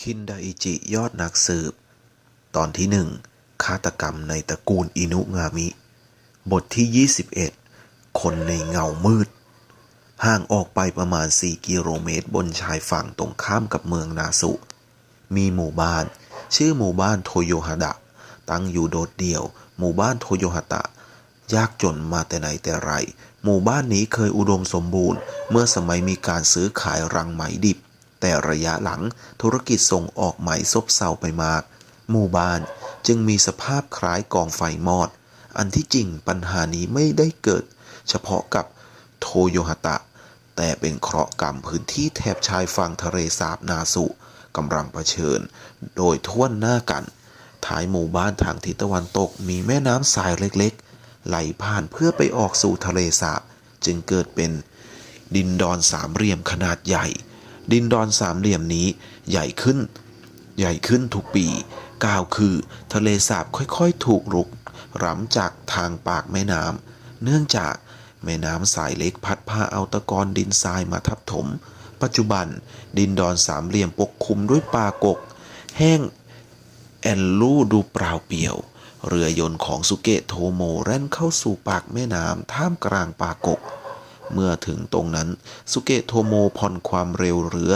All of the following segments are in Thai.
คินไดอิจิยอดนักสืบ ตอนที่หนึ่งฆาตกรรมในตระกูลอินุงามิ บทที่ 21 คนในเงามืด ห่างออกไปประมาณ 4 กิโลเมตรบนชายฝั่งตรงข้ามกับเมืองนาสุ มีหมู่บ้าน ชื่อหมู่บ้านโทโยฮาดะ ตั้งอยู่โดดเดี่ยว หมู่บ้านโทโยฮาตะ ยากจนมาแต่ไหนแต่ไร หมู่บ้านนี้เคยอุดมสมบูรณ์ เมื่อสมัยมีการซื้อขายรังไหมดิบ แต่ระยะหลังธุรกิจส่งออกไหมซบเซาไปมาก หมู่บ้านจึงมีสภาพคล้ายกองไฟมอด อันที่จริงปัญหานี้ไม่ได้เกิด เฉพาะกับโทโยฮตะ แต่เป็นเคราะห์กรรมพื้นที่แถบชายฝั่งทะเลสาบนาสุกำลังเผชิญ โดยท่วนหน้ากัน ท้ายหมู่บ้านทางทิศตะวันตกมีแม่น้ำทรายเล็กๆ ไหลผ่านเพื่อไปออกสู่ทะเลสาบ จึงเกิดเป็นดินดอนสามเหลี่ยมขนาดใหญ่ ดินดอนสามเหลี่ยมนี้ใหญ่ขึ้น ใหญ่ขึ้นทุกปีกล่าวคือ ทะเลสาบค่อยๆ ถูกรุกร้ำจากทางปากแม่น้ำเนื่องจากแม่น้ำสายเล็กพัดพาเอาตะกอนดินทรายมาทับถม ปัจจุบันดินดอนสามเหลี่ยมปกคลุมด้วยป่ากก แห้งแอนลูดูเปล่าเปลี่ยว เรือยนต์ของสุเกะโทโมแล่นเข้าสู่ปากแม่น้ำท่ามกลางป่ากก เมื่อถึงตรงนั้นสุเกะโทโมผ่อนความเร็วเรือ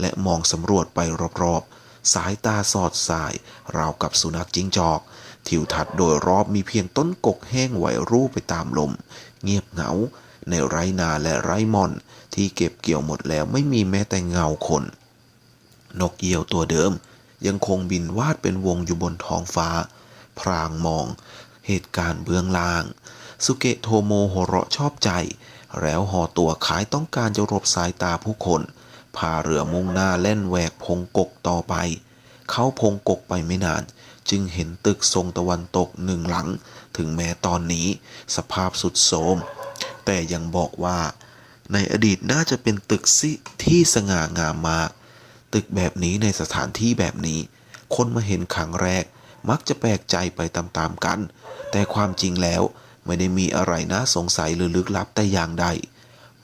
และมองสำรวจไปรอบๆ สายตาสอดสาย ราวกับสุนัขจิ้งจอก ทิวทัศน์โดยรอบมีเพียงต้นกกแห้งไหวรูปไปตามลม เงียบเหงา ในไรนาและไรมอน ที่เก็บเกี่ยวหมดแล้วไม่มีแม้แต่เงาคน นกเหยี่ยวตัวเดิม ยังคงบินวาดเป็นวงอยู่บนท้องฟ้า พรางมอง เหตุการณ์เบื้องล่าง สุเกะโทโมหัวเราะชอบใจ แล้วห่อตัวขายต้องการจะรบสายตาผู้คน พาเรือมุ่งหน้าเล่นแหวกพงกกต่อไป เขาพงกกไปไม่นาน จึงเห็นตึกทรงตะวันตกหนึ่งหลัง ถึงแม้ตอนนี้สภาพสุดโทรมแต่ยังบอกว่า ในอดีตน่าจะเป็นตึกซิที่สง่างามมาก ตึกแบบนี้ในสถานที่แบบนี้ คนมาเห็นครั้งแรกมักจะแปลกใจไปตามๆกัน แต่ความจริงแล้ว ไม่ได้มีอะไรน่าสงสัยหรือลึกลับแต่อย่างใด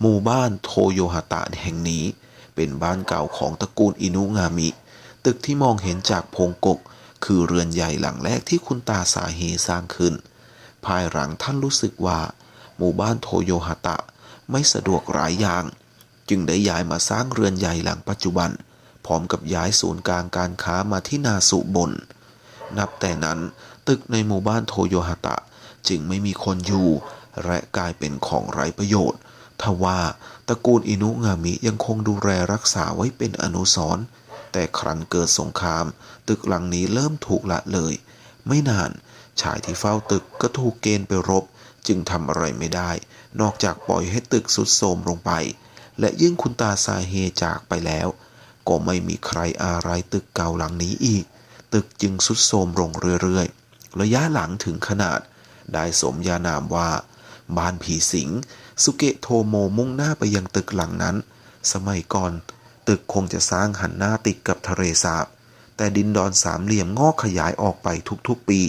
หมู่บ้านโทโยฮาตะแห่งนี้ เป็นบ้านเก่าของตระกูลอินุงามิ ตึกที่มองเห็นจากพงกก คือเรือนใหญ่หลังแรกที่คุณตาสาเฮสร้างขึ้น ภายหลังท่านรู้สึกว่า หมู่บ้านโทโยฮาตะไม่สะดวกหลายอย่าง จึงได้ย้ายมาสร้างเรือนใหญ่หลังปัจจุบัน พร้อมกับย้ายศูนย์กลางการค้ามาที่นาสุบน นับแต่นั้นตึกในหมู่บ้านโทโยฮาตะ จึงไม่มีคนอยู่ และกลายเป็นของไร้ประโยชน์ทว่าตระกูลอินุงามิยังคงดูแลรักษาไว้เป็นอนุสรณ์แต่ครั้นเกิดสงคราม ตึกหลังนี้เริ่มถูกละเลย ไม่นานชายที่เฝ้าตึกก็ถูกเกณฑ์ไปรบ จึงทำอะไรไม่ได้ นอกจากปล่อยให้ตึกสุดโทรมลงไป และยิ่งคุณตาซาเฮจากไปแล้ว ก็ไม่มีใครอะไรตึกเก่าหลังนี้อีก ตึกจึงสุดโทรมลงเรื่อยๆ ระยะหลังถึงขนาด ได้สมญานามว่าบ้านผีสิง สุเกะโทโมมุ่งหน้าไปยังตึกหลังนั้น สมัยก่อน ตึกคงจะสร้างหันหน้าติดกับทะเลสาบ แต่ดินดอนสามเหลี่ยมงอกขยายออกไปทุกๆปี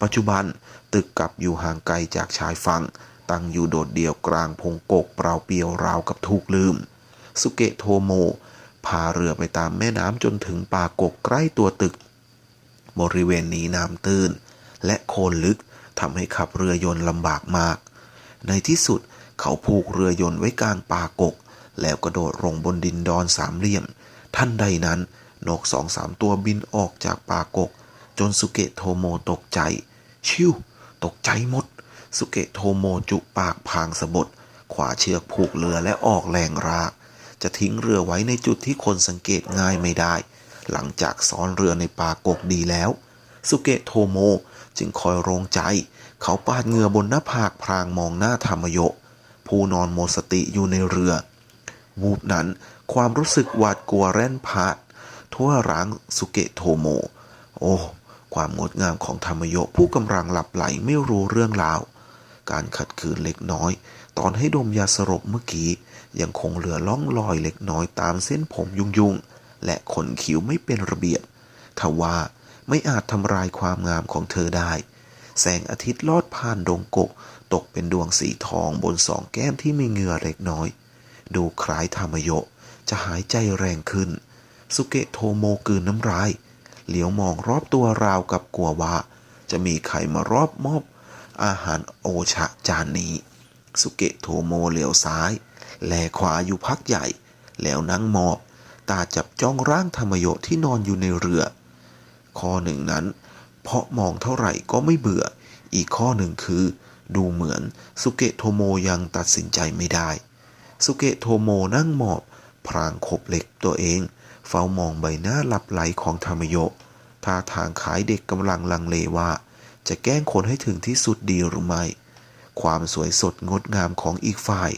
ปัจจุบันตึกกลับอยู่ห่างไกลจากชายฝั่ง ตั้งอยู่โดดเดี่ยวกลางพงกกเปล่าเปลี่ยวราวกับถูกลืม สุเกะโทโม พาเรือไปตามแม่น้ำจนถึงป่ากกใกล้ตัวตึก บริเวณนี้น้ำตื้นและโคลนลึก ทำให้ขับเรือยนต์ลำบากมาก ในที่สุดเขาผูกเรือยนต์ไว้กลางป่ากก แล้วกระโดดลงบนดินดอนสามเหลี่ยม ท่านใดนั้นนกสองสามตัวบินออกจากป่ากก จนสุเกะโทโมตกใจ ชิวตกใจหมด สุเกะโทโมจุปากพางสะบดขวาเชือกผูกเรือและออกแรงราก จะทิ้งเรือไว้ในจุดที่คนสังเกตง่ายไม่ได้ หลังจากซ้อนเรือในป่ากกดีแล้ว สุเกะโทโม จึงคอยโรงใจ เขาปาดเหงื่อบนหน้าผากพรางมองหน้าธรรมโยผู้นอนหมดสติอยู่ในเรือ วูบนั้นความรู้สึกหวาดกลัวแร่นพาดทั่วร่างสุเกะโทโม โอ้ความงดงามของธรรมโยผู้กำลังหลับไหลไม่รู้เรื่องราว การขัดขืนเล็กน้อย ตอนให้ดมยาสลบเมื่อกี้ยังคงเหลือล่องรอยเล็กน้อยตามเส้นผมยุ่งๆและขนคิ้วไม่เป็นระเบียบทว่า ไม่อาจทำลายความงามของเธอได้ แสงอาทิตย์ลอดผ่านดงกก ตกเป็นดวงสีทองบนสองแก้มที่มีเหงื่อเล็กน้อย ดูคล้ายธรรมโยจะหายใจแรงขึ้น สุเกะโทโมกืนน้ำลาย เหลียวมองรอบตัวราวกับกลัวว่า จะมีใครมารอบมอบอาหารโอชะจานนี้ สุเกะโทโมเหลียวซ้าย แลขวาอยู่พักใหญ่ แล้วนั่งหมอบ ตาจับจ้องร่างธรรมโยที่นอนอยู่ในเรือ ข้อหนึ่งนั้น เพราะมองเท่าไหร่ก็ไม่เบื่อ อีกข้อหนึ่งคือ ดูเหมือนสุเกะโทโมยังตัดสินใจไม่ได้ สุเกะโทโมนั่งหมอบ พรางขบเหล็กตัวเอง เฝ้ามองใบหน้าหลับไหลของธรรมโยท่าทางขายเด็กกำลังลังเลว่า จะแกล้งคนให้ถึงที่สุดดีหรือไม่ ความสวยสดงดงามของอีกฝ่าย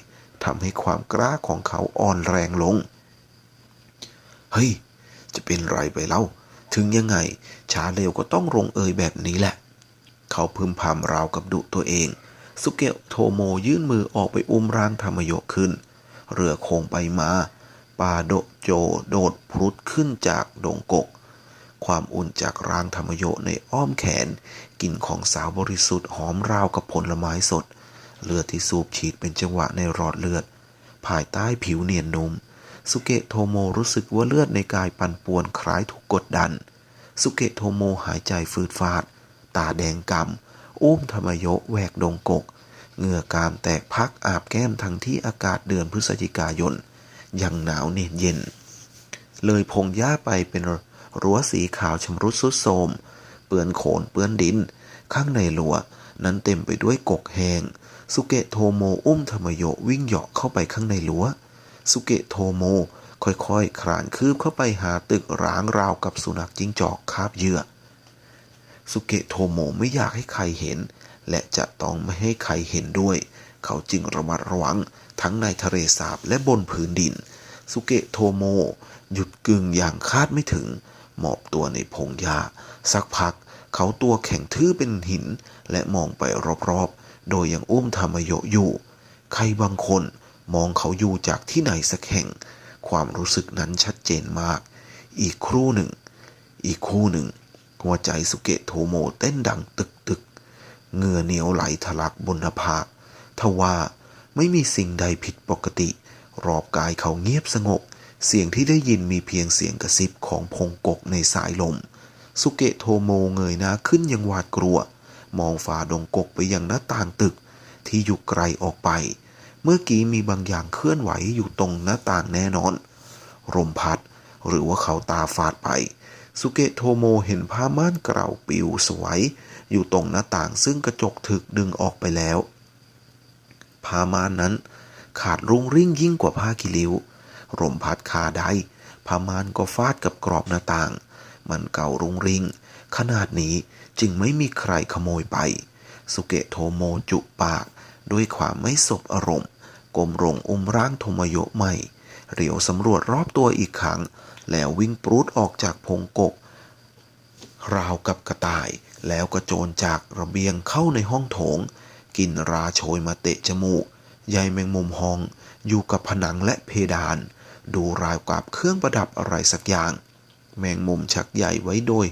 ทำให้ความกล้าของเขาอ่อนแรงลง เฮ้ย จะเป็นไรไปเล่า ถึงยังไงช้าเร็วก็ต้องลงเอยแบบนี้แหละ เขาพึมพำราวกับดุตัวเอง สุเกะโทโมยื่นมือออกไปอุ้มร่างธรรมโยขึ้น เรือโค้งไปมาปาโดโจโดดพลุดขึ้นจากดงกก ความอุ่นจากร่างธรรมโยในอ้อมแขนกลิ่นของสาวบริสุทธิ์หอมราวกับผลไม้สด เลือดที่สูบฉีดเป็นจังหวะในหลอดเลือด ภายใต้ผิวเนียนนุ่ม สุเกะโทโมรู้สึกว่าเลือดในกายปั่นป่วนคล้ายถูกกดดัน สุเกะโทโมหายใจฟืดฟาด ตาแดงกำอุ้มธรรมโยแหวกดงกก เหงื่อกามแตกพักอาบแก้มทั้งที่อากาศเดือนพฤศจิกายน ยังหนาวเนียนเย็น เลยพงหญ้าไปเป็นรั้วสีขาวชำรุดสุดโทมเปื้อนโขนเปื้อนดิน ข้างในรั้วนั้นเต็มไปด้วยกกแหงสุเกะโทโมอุ้มธรรมโยวิ่งเหาะเข้าไปข้างในรั้ว สุเกะโทโม ค่อยๆ คลานคืบเข้าไปหาตึกร้างราวกับสุนัขจิ้งจอกคาบเหยื่อ สุเกะโทโมไม่อยากให้ใครเห็น และจะต้องไม่ให้ใครเห็นด้วย เขาจึงระมัดระวังทั้งในทะเลสาบและบนพื้นดิน สุเกะโทโม หยุดกึ่งอย่างคาดไม่ถึง หมอบตัวในพงหญ้าสักพักเขาตัวแข็งทื่อเป็นหิน และมองไปรอบๆ โดยยังอุ้มธรรมโยอยู่ ใครบางคน มองเขาอยู่จากที่ไหนสักแห่ง ความรู้สึกนั้นชัดเจนมาก อีกครู่หนึ่ง อีกคู่หนึ่ง หัวใจสุเกะโทโมเต้นดังตึกตึกเหงื่อเหนียวไหลทะลักบนหน้าผากทว่าไม่มีสิ่งใดผิดปกติ รอบกายเขาเงียบสงบ เสียงที่ได้ยินมีเพียงเสียงกระซิบของพงกกในสายลม สุเกะโทโมเงยหน้าขึ้นยังหวาดกลัว มองฝ่าดงกกไปยังหน้าต่างตึกที่อยู่ไกลออกไป เมื่อกี้มีบางอย่างเคลื่อนไหวอยู่ตรงหน้าต่างแน่นอน ลมพัดหรือว่าเขาตาฝาดไป สุเกะโทโมเห็นผ้าม่านเก่าปิวสวย อยู่ตรงหน้าต่างซึ่งกระจกถึกดึงออกไปแล้ว ผ้าม่านนั้น ขาดรุงริ่งยิ่งกว่าผ้ากิริ้วลมพัดคาได้ผ้าม่านก็ฟาดกับกรอบหน้าต่าง มันเก่ารุงริ่งขนาดนี้จึงไม่มีใครขโมยไป สุเกะโทโมจุปาก ด้วยความไม่สบอารมณ์ก้มลงอุ้มร่างโทมโยใหม่เหลียวสำรวจรอบตัวอีกครั้ง แล้ววิ่งปรูดออกจากพงกก ราวกับกระต่าย แล้วก็โจรจากระเบียงเข้าในห้องโถงกินราโชยมาเตะจมูกใยแมงมุมห้อง อยู่กับผนังและเพดาน ดูราวกับเครื่องประดับอะไรสักอย่าง แมงมุมชักใหญ่ไว้โดย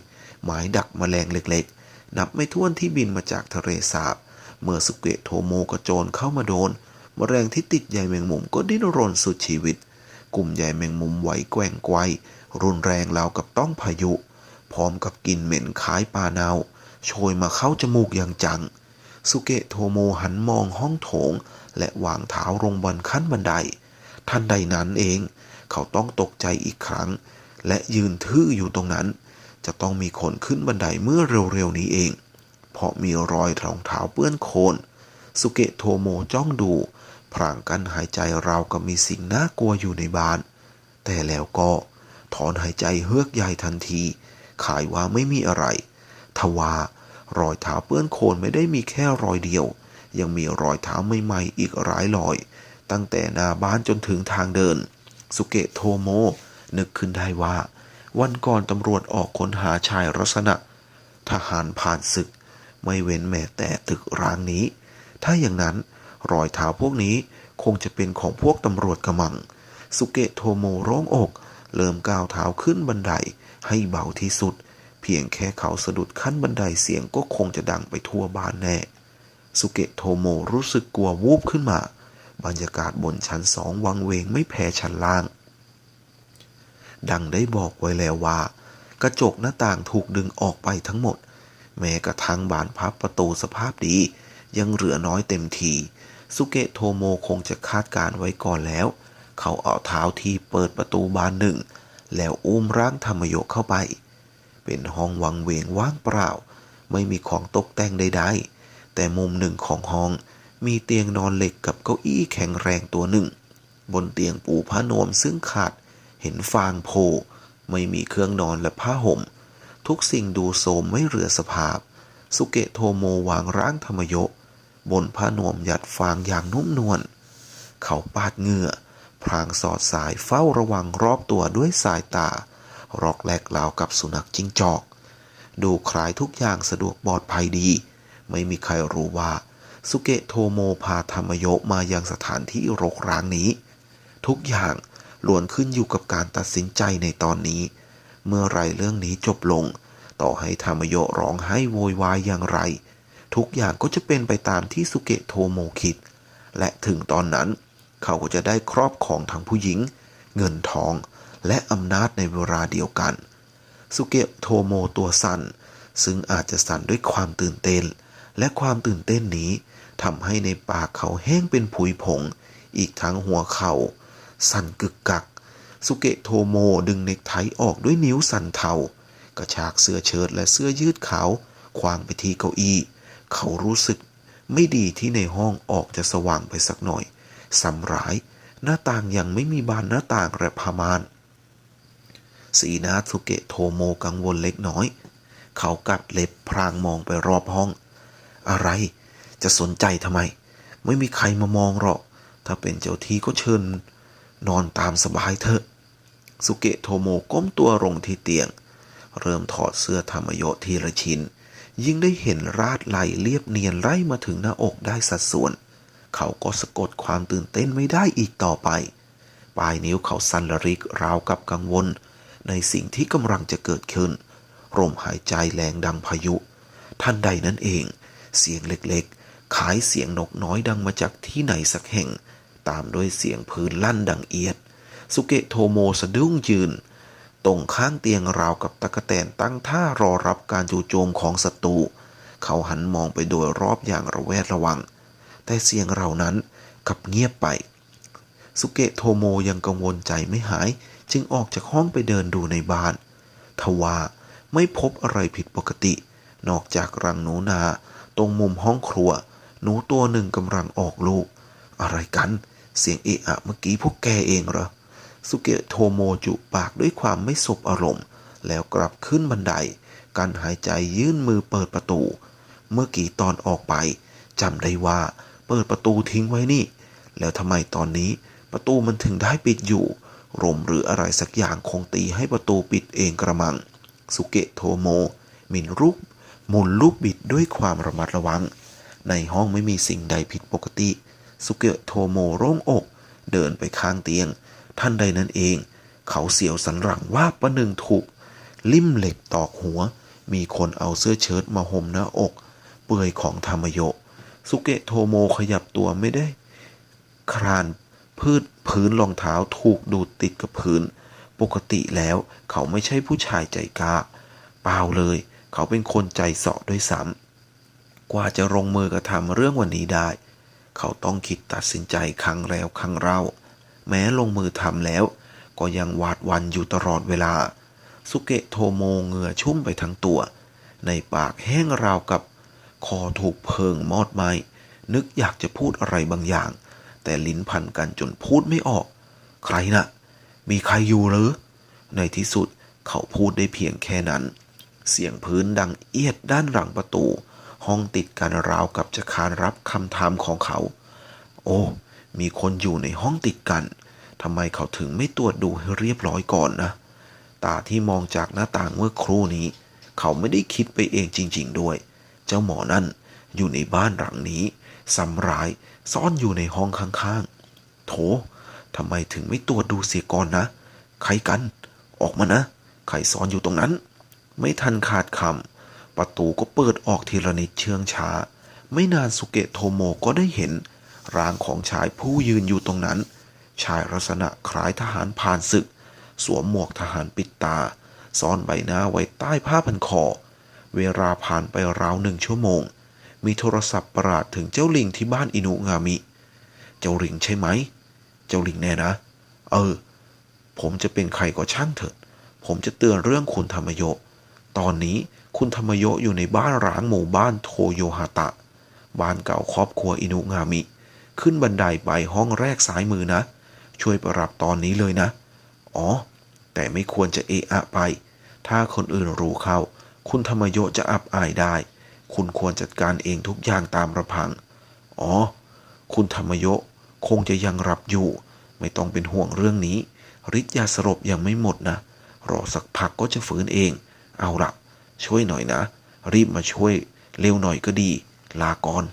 หมายดักแมลงเล็กๆ นับไม่ถ้วนที่บินมาจากทะเลสาบ เมื่อสุเกะโทโมกระโจนเข้ามาโดนมแมลงที่ติดใยแมงมุมก็ดิ้นรนสุดชีวิต กลุ่มใยแมงมุมไหวแกว่งไกวรุนแรงราวกับต้องพายุ พร้อมกับกลิ่นเหม็นคล้ายปลาเนาโชยมาเข้าจมูกอย่างจัง สุเกะโทโมหันมองห้องโถง และวางเท้าลงบนขั้นบันได ทันใดนั้นเอง เขาต้องตกใจอีกครั้ง และยืนทื่ออยู่ตรงนั้น จะต้องมีคนขึ้นบันไดเมื่อเร็วๆนี้เอง เพราะมีรอยรองเท้าเปื้อนโคลนสุเกะโทโมจ้องดูพรางกันหายใจราวกับมีสิ่งน่ากลัวอยู่ในบ้าน แต่แล้วก็ถอนหายใจเฮือกใหญ่ทันที ขายว่าไม่มีอะไร ทว่ารอยเท้าเปื้อนโคลนไม่ได้มีแค่รอยเดียว ยังมีรอยเท้าใหม่ๆอีกหลายรอย ตั้งแต่หน้าบ้านจนถึงทางเดิน สุเกะโทโม นึกขึ้นได้ว่า วันก่อนตำรวจออกค้นหาชายลักษณะ ทหารผ่านศึก ไม่เว้นแม้แต่ตึกร้างนี้ ถ้าอย่างนั้นรอยเท้าพวกนี้คงจะเป็นของพวกตำรวจกระมัง สุเกะโทโมร้องอกเริ่มก้าวเท้าขึ้นบันไดให้เบาที่สุด เพียงแค่เขาสะดุดขั้นบันไดเสียงก็คงจะดังไปทั่วบ้านแน่ สุเกะโทโมรู้สึกกลัววูบขึ้นมา บรรยากาศบนชั้นสองวังเวงไม่แพ้ชั้นล่าง ดังได้บอกไว้แล้วว่า กระจกหน้าต่างถูกดึงออกไปทั้งหมด แม้กระทั่งบานพับประตูสภาพดี ยังเหลือน้อยเต็มที สุเกะโทโมคงจะคาดการไว้ก่อนแล้ว เขาเอาเท้าที่เปิดประตูบานหนึ่ง แล้วอุ้มร่างธรรมโยเข้าไป เป็นห้องวังเวงว่างเปล่า ไม่มีของตกแต่งใดๆ แต่มุมหนึ่งของห้องมีเตียงนอนเหล็กกับเก้าอี้แข็งแรงตัวหนึ่ง บนเตียงปูผ้านวมซึ่งขาด เห็นฟางโผล่ไม่มีเครื่องนอนและผ้าห่ม ทุกสิ่งดูโสมไม่เหลือสภาพ สุเกะโทโมวางร่างธรรมโยบนผ้านวมหยัดฟางอย่างนุ่มนวล เขาปาดเหงื่อ พรางสอดสายเฝ้าระวังรอบตัวด้วยสายตา รอกแลกลาวกับสุนัขจิ้งจอก ดูคล้ายทุกอย่างสะดวกปลอดภัยดี ไม่มีใครรู้ว่า สุเกะโทโมพาธรรมโยมายังสถานที่รกร้างนี้ ทุกอย่างล้วนขึ้นอยู่กับการตัดสินใจในตอนนี้ เมื่อไรเรื่องนี้จบลง ต่อให้ธรรมโยร้องไห้โวยวายอย่างไร ทุกอย่างก็จะเป็นไปตามที่สุเกะโทโมคิด และถึงตอนนั้น เขาก็จะได้ครอบของทั้งผู้หญิง เงินทอง และอำนาจในเวลาเดียวกัน สุเกะโทโมตัวสั่น ซึ่งอาจจะสั่นด้วยความตื่นเต้น และความตื่นเต้นนี้ทำให้ในปากเขาแห้งเป็นผุยผง อีกทั้งหัวเขา สั่นกึกกัก สุเกะโทโมดึงเนกไทออกด้วยนิ้วสั่นเทากระชากเสื้อเชิ้ตและเสื้อยืดขาวควางไปที่เก้าอี้ เขารู้สึกไม่ดีที่ในห้องออกจะสว่างไปสักหน่อยสำร้าย หน้าต่างยังไม่มีบานหน้าต่างและพามาน สีหนาสุเกะโทโมกังวลเล็กน้อย เขากัดเล็บพรางมองไปรอบห้อง อะไรจะสนใจทำไม ไม่มีใครมามองหรอก ถ้าเป็นเจ้าที่ก็เชิญ นอนตามสบายเถอะ สุเกะโทโมก้มตัวลงที่เตียง เริ่มถอดเสื้อธรรมโยทีละชิ้น ยิ่งได้เห็นราดไหลเรียบเนียนไล่มาถึงหน้าอกได้สัดส่วน เขาก็สะกดความตื่นเต้นไม่ได้อีกต่อไป ปลายนิ้วเขาสั่นระริกราวกับกังวล ในสิ่งที่กำลังจะเกิดขึ้นลมหายใจแรงดังพายุทันใดนั้นเอง เสียงเล็กๆคล้ายเสียงนกน้อยดังมาจากที่ไหนสักแห่ง ตามด้วยเสียงพื้นลั่นดังเอียด สุเกะโทโมสะดุ้งยืน ตรงข้างเตียงราวกับตะกแตนตั้งท่ารอรับการจู่โจมของศัตรู เขาหันมองไปโดยรอบอย่างระแวดระวัง แต่เสียงเหล่านั้นกลับเงียบไป สุเกะโทโมยังกังวลใจไม่หาย จึงออกจากห้องไปเดินดูในบ้าน ทว่าไม่พบอะไรผิดปกติ นอกจากรังหนูนา ตรงมุมห้องครัว หนูตัวหนึ่งกำลังออกลูก อะไรกัน เสียงเอะอะเมื่อกี้พวกแกเองเหรอ สุเกะโทโมจุปากด้วยความไม่สบอารมณ์ แล้วกลับขึ้นบันได การหายใจยื่นมือเปิดประตู เมื่อกี้ตอนออกไปจำได้ว่าเปิดประตูทิ้งไว้นี่ แล้วทำไมตอนนี้ประตูมันถึงได้ปิดอยู่ลมหรืออะไรสักอย่างคงตีให้ประตูปิดเองกระมัง สุเกะโทโมมินรุกหมุนลูกบิดด้วยความระมัดระวัง ในห้องไม่มีสิ่งใดผิดปกติ สุเกะโทโมโล่งอก เดินไปข้างเตียง ท่านใดนั้นเอง เขาเสียวสันหลังว่าประหนึ่งถูก ลิ่มเหล็กตอกหัว มีคนเอาเสื้อเชิ้ตมาห่มหน้าอก เปื่อยของธรรมโยสุเกะโทโมขยับตัวไม่ได้ ครานพืชพื้นรองเท้าถูกดูดติดกับพื้น ปกติแล้วเขาไม่ใช่ผู้ชายใจกล้า เปล่าเลย เขาเป็นคนใจเสาะด้วยซ้ำกว่าจะลงมือกระทำเรื่องวันนี้ได้ เขาต้องคิดตัดสินใจครั้งแล้วครั้งเล่า แม้ลงมือทำแล้ว ก็ยังหวาดวันอยู่ตลอดเวลา สุเกะโทโมเหงื่อชุ่มไปทั้งตัว ในปากแห้งราวกับ คอถูกเพิงมอดไหมนึกอยากจะพูดอะไรบางอย่าง แต่ลิ้นพันกันจนพูดไม่ออก ใครนะ่ะ มีใครอยู่หรือ ในที่สุดเขาพูดได้เพียงแค่นั้น เสียงพื้นดังเอียดด้านหลังประตู ห้องติดกันราวกับจะคานรับคำถามของเขา โอ้ มีคนอยู่ในห้องติดกันทำไมเขาถึงไม่ตรวจดูให้เรียบร้อยก่อนนะ ตาที่มองจากหน้าต่างเมื่อครู่นี้ เขาไม่ได้คิดไปเองจริง ๆด้วย เจ้าหมอนั่นอยู่ในบ้านหลังนี้สำร้ายซ่อนอยู่ในห้องข้างๆ โถทำไมถึงไม่ตรวจดูเสียก่อนนะ ใครกัน ออกมานะ ใครซ่อนอยู่ตรงนั้น ไม่ทันขาดคำ ประตูก็เปิดออกทีละนิดเชื่องช้า ไม่นานสุเกะโทโมก็ได้เห็น ร่างของชายผู้ยืนอยู่ตรงนั้น ชายลักษณะคล้ายทหารผ่านศึก สวมหมวกทหารปิดตา ซ่อนใบหน้าไว้ใต้ผ้าพันคอ เวลาผ่านไปราวหนึ่งชั่วโมง มีโทรศัพท์ประหลาดถึงเจ้าลิงที่บ้านอินุงามิ เจ้าลิงใช่ไหม เจ้าลิงแน่นะ เออ ผมจะเป็นใครก็ช่างเถิด ผมจะเตือนเรื่องคุณธรรมโยตอนนี้ คุณธรรมโยอยู่ในบ้านร้างหมู่บ้านโทโยฮาตะ บ้านเก่าครอบครัวอินุงามิ ขึ้นบันไดไปห้องแรกซ้ายมือนะ ช่วยไปรับตอนนี้เลยนะ อ๋อ แต่ไม่ควรจะเอะอะไป ถ้าคนอื่นรู้เข้า คุณธรรมโยจะอับอายได้ คุณควรจัดการเองทุกอย่างตามระพัง อ๋อ คุณธรรมโยคงจะยังรับอยู่ ไม่ต้องเป็นห่วงเรื่องนี้ฤทธิ์ยาสลบยังไม่หมดนะ รอสักพักก็จะฟื้นเอง เอาละ ช่วยหน่อยนะ รีบมาช่วยเร็วหน่อยก็ดี ลาก่อน